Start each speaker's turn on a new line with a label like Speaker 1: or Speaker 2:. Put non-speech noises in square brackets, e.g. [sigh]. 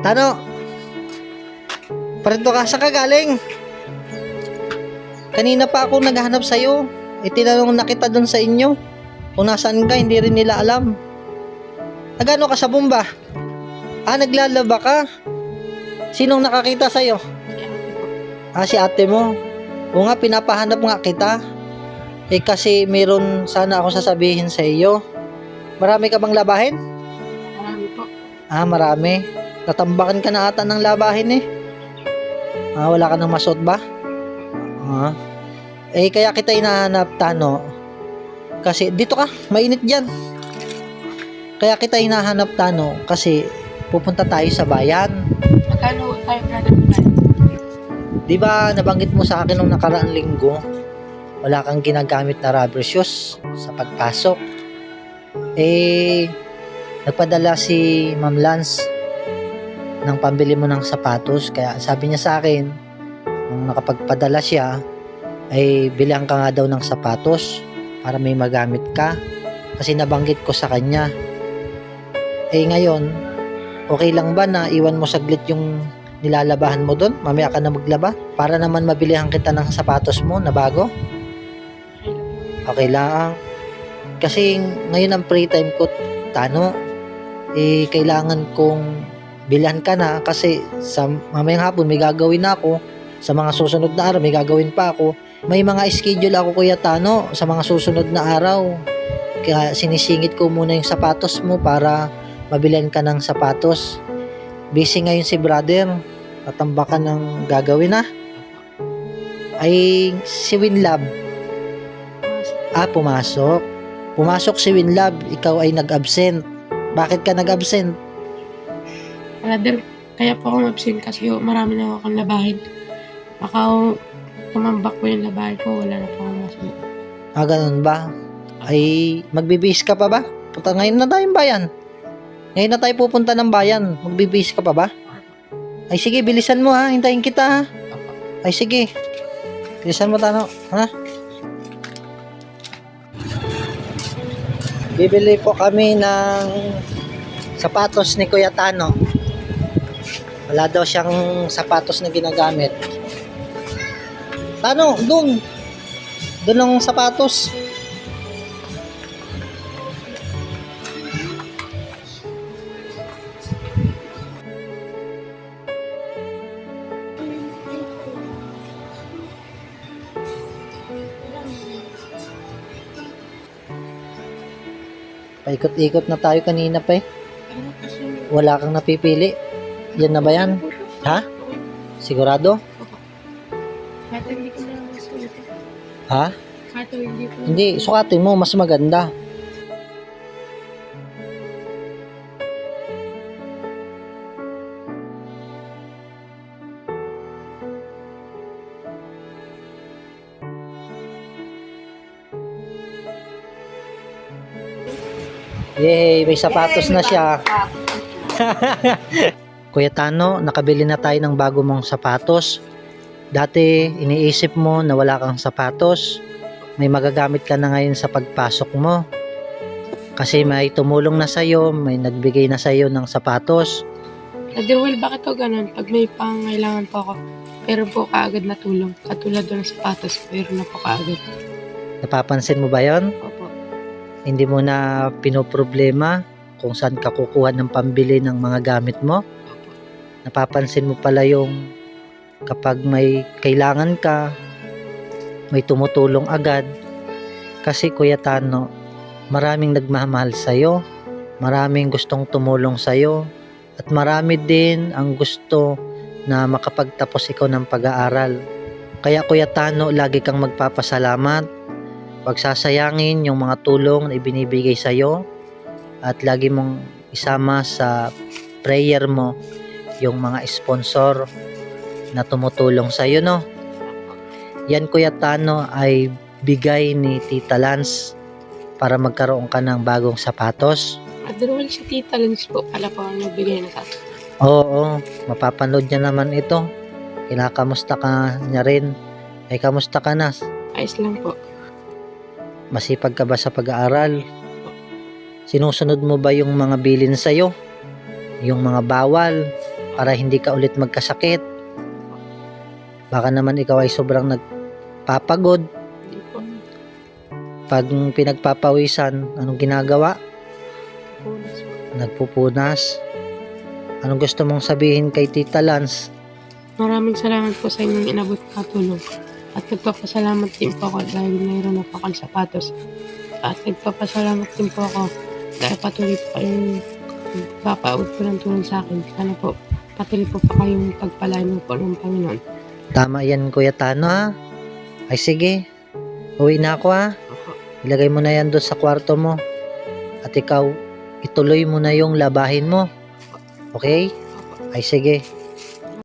Speaker 1: Tano? Parito ka, saan ka galing? Kanina pa ako naghahanap sa'yo. Itinanong na kita doon sa inyo. Kung nasaan ka, hindi rin nila alam. Nagano ka sa bomba? Ah, naglalaba ka? Sinong nakakita sa'yo? Ah, si ate mo. O nga, pinapahanap nga kita. Eh kasi meron sana ako sasabihin sa iyo. Marami ka bang labahin?
Speaker 2: Marami po.
Speaker 1: Ah, marami. Natambakan ka na ata ng labahin eh. Ah, wala ka nang masot ba? Ah. Eh, kaya kita hinahanap, Tano. Kasi, dito ka, mainit dyan. Kaya kita hinahanap, Tano, kasi pupunta tayo sa bayan.
Speaker 2: Magkano tayo plan?
Speaker 1: Di ba nabanggit mo sa akin nung nakaraang linggo, wala kang ginagamit na rubber shoes sa pagpasok. Eh, nagpadala si Ma'am Lance ng pambili mo ng sapatos. Kaya sabi niya sa akin, nung nakapagpadala siya, ay bilihan ka nga daw ng sapatos para may magamit ka. Kasi nabanggit ko sa kanya. Eh ngayon, okay lang ba na iwan mo saglit yung nilalabahan mo doon? Mamaya ka na maglaba? Para naman mabilihan kita ng sapatos mo na bago? Okay lang. Kasi ngayon ang free time ko, Tano, eh, kailangan kong bilhan ka na kasi sa mamayang hapon may gagawin na ako. Sa mga susunod na araw may gagawin pa ako. May mga schedule ako Kuya Tano sa mga susunod na araw. Kaya sinisingit ko muna yung sapatos mo para mabilhan ka ng sapatos. Busy ngayon si brother. Tatambakan ng gagawin na. Ay si Winlab. Ah, pumasok. Pumasok si Winlab. Ikaw ay nag-absent. Bakit ka nag-absent?
Speaker 2: Brother, kaya po ako absent kasi ho, marami na akong labahin. Baka ho, tumambak po yung labahin ko, wala na po akong masunod.
Speaker 1: Ah, ganun ba? Ay, magbibis ka pa ba? Punta ngayon na tayong bayan. Ngayon na tayo pupunta ng bayan. Magbibis ka pa ba? Ay, sige, bilisan mo ha. Hintayin kita ha. Ay, sige. Bilisan mo, Tano. Ha? Bibili po kami ng sapatos ni Kuya Tano. Wala daw siyang sapatos na ginagamit. Tano, doon. Doon ang sapatos. Paikot-ikot na tayo kanina pa eh. Wala kang napipili. Yan na ba yan? Ha? Sigurado?
Speaker 2: kahit hindi ko na masunod.
Speaker 1: Ha?
Speaker 2: Kahit hindi ko
Speaker 1: Hindi, sukatin mo. Mas maganda. Yay, may sapatos na siya. [laughs] Kuya Tano, nakabili na tayo ng bago mong sapatos. Dati, iniisip mo na wala kang sapatos. May magagamit ka na ngayon sa pagpasok mo. Kasi may tumulong na sa'yo, may nagbigay na sa'yo ng sapatos.
Speaker 2: Brother Will, bakit ho ganun? Pag may pangailangan po ako, pero po kaagad na tulong. Katulad doon sa sapatos, pero na po kaagad.
Speaker 1: Napapansin mo ba yon?
Speaker 2: Opo.
Speaker 1: Hindi mo na pinoproblema kung saan ka kukuha ng pambili ng mga gamit mo. Napapansin mo pala yung kapag may kailangan ka, may tumutulong agad. Kasi Kuya Tano, maraming nagmamahal sa'yo, maraming gustong tumulong sa'yo, at marami din ang gusto na makapagtapos ikaw ng pag-aaral. Kaya Kuya Tano, lagi kang magpapasalamat. Huwag sasayangin yung mga tulong na ibinibigay sa'yo at lagi mong isama sa prayer mo yung mga sponsor na tumutulong sa iyo, no? Yan, Kuya Tano, ay bigay ni Tita Lance para magkaroon ka ng bagong sapatos.
Speaker 2: Will, si Tita Lance po, pala po ang nagbigay na sa.
Speaker 1: Oo, mapapanood niya naman ito. Kinakamusta ka niya rin. Ay, kamusta ka na?
Speaker 2: Ayos lang po.
Speaker 1: Masipag ka ba sa pag-aaral? Sinusunod mo ba yung mga bilin sa'yo? Yung mga bawal? Para hindi ka ulit magkasakit. Baka naman ikaw ay sobrang nagpapagod. Pag pinagpapawisan, anong ginagawa? Nagpupunas. Anong gusto mong sabihin kay Tita Lance?
Speaker 2: Maraming salamat po sa inyong inabot na tulong. At nagpapasalamat din po ako dahil mayroon na po akong sapatos. At nagpapasalamat din po ako dahil patuloy po kayong papaabot po ng tulong sa akin. Sana po patuloy po pa kayong pagpalain mo po ng Panginoon.
Speaker 1: Tama yan, Kuya Tano, ha? Ay, sige. Uwi na ako, ha? Ilagay mo na yan doon sa kwarto mo. At ikaw, ituloy mo na yung labahin mo. Okay? Ay, sige.